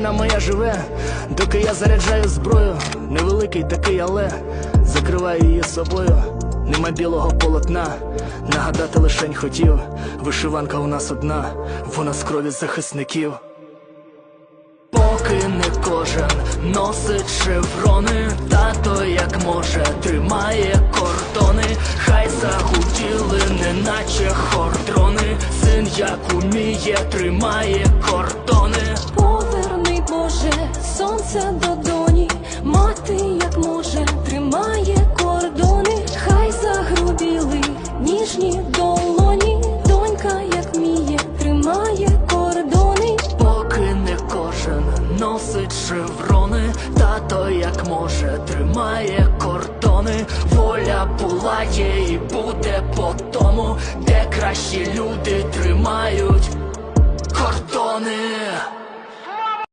Україна моя живе, доки я заряджаю зброю, невеликий такий, але закриваю її собою. Нема білого полотна, нагадати лишень хотів. Вишиванка у нас одна, вона з крові захисників. Поки не кожен носить шеврони, тато як може тримає кордони, хай загуділи, неначе хордрони, син як уміє, тримає кордони. Поверни, до доні, мати, як може, тримає кордони, хай загрубіли ніжні долоні, донька, як вміє, тримає кордони. Поки не кожен носить шеврони, тато як може тримає кордони. Воля була є і буде по тому, де кращі люди тримають кордони.